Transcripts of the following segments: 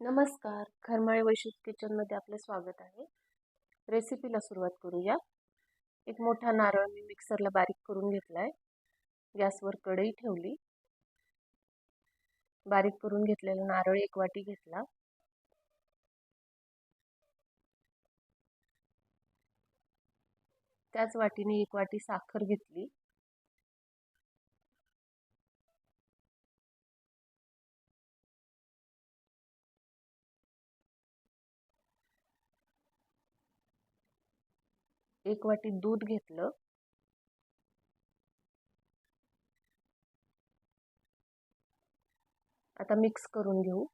नमस्कार. खरमाळे वैशिष्ट किचनमध्ये आपले स्वागत आहे. रेसिपीला सुरुवात करूया. एक मोठा नारळ मी मिक्सरला बारीक करून घेतला आहे गॅसवर कढई ठेवली. बारीक करून घेतलेला नारळ एक वाटी घेतला. त्याच वाटीने एक वाटी साखर घेतली. एक वाटी दूध घेतलं. आता मिक्स करून घेऊ.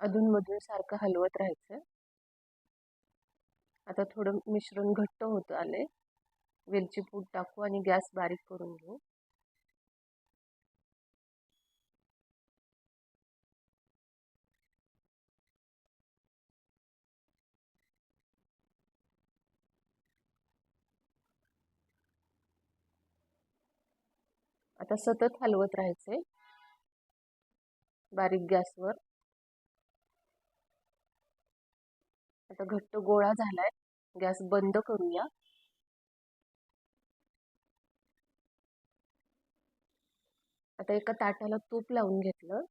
अधूनमधून सारखं हलवत राहायचं. आता थोडं मिश्रण घट्ट होत आले वेलची पूड टाकू आणि गॅस बारीक करून घेऊ. आता सतत हलवत राहायचे बारीक गॅसवर. आता घट्ट गोळा झालाय. गॅस बंद करूया. आता एका ताटाला तूप लावून घेतलं.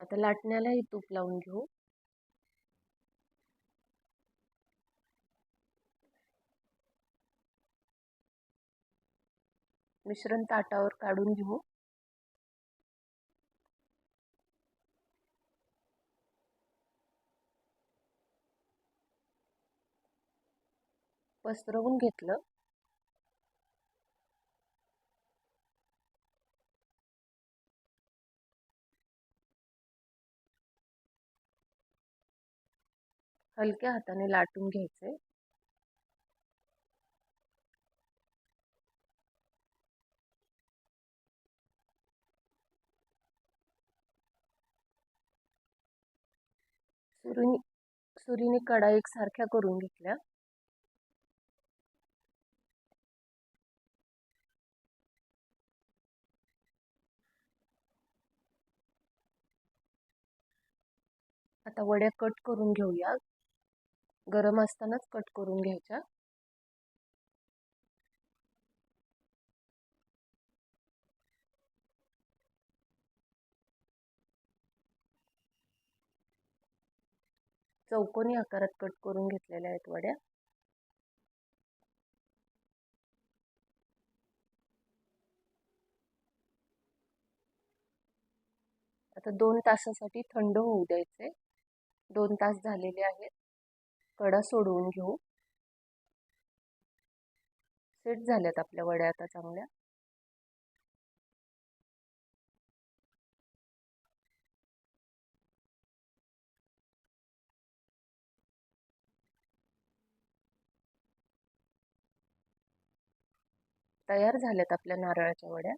आता लाटण्यालाही तूप लावून घेऊ. मिश्रण ताटावर काढून घेऊ. पसरवून घेतलं. हलक्या हाताने लाटून घ्यायचे. सुरीने सुरीने कडा एकसारख्या करून घेतल्या. आता वड्या कट करून घेऊया. गरम असतानाच कट करून घ्यायच्या. चौकोनी आकारात कट करून घेतलेल्या आहेत वड्या. आता दोन तासासाठी थंड होऊ द्यायचे. दोन तास झालेले आहेत. कडा सोडवून घेऊ. सेट झाल्यात आपल्या वड्या आता चांगल्या. तयार झाल्यात आपल्या नारळाच्या वड्या.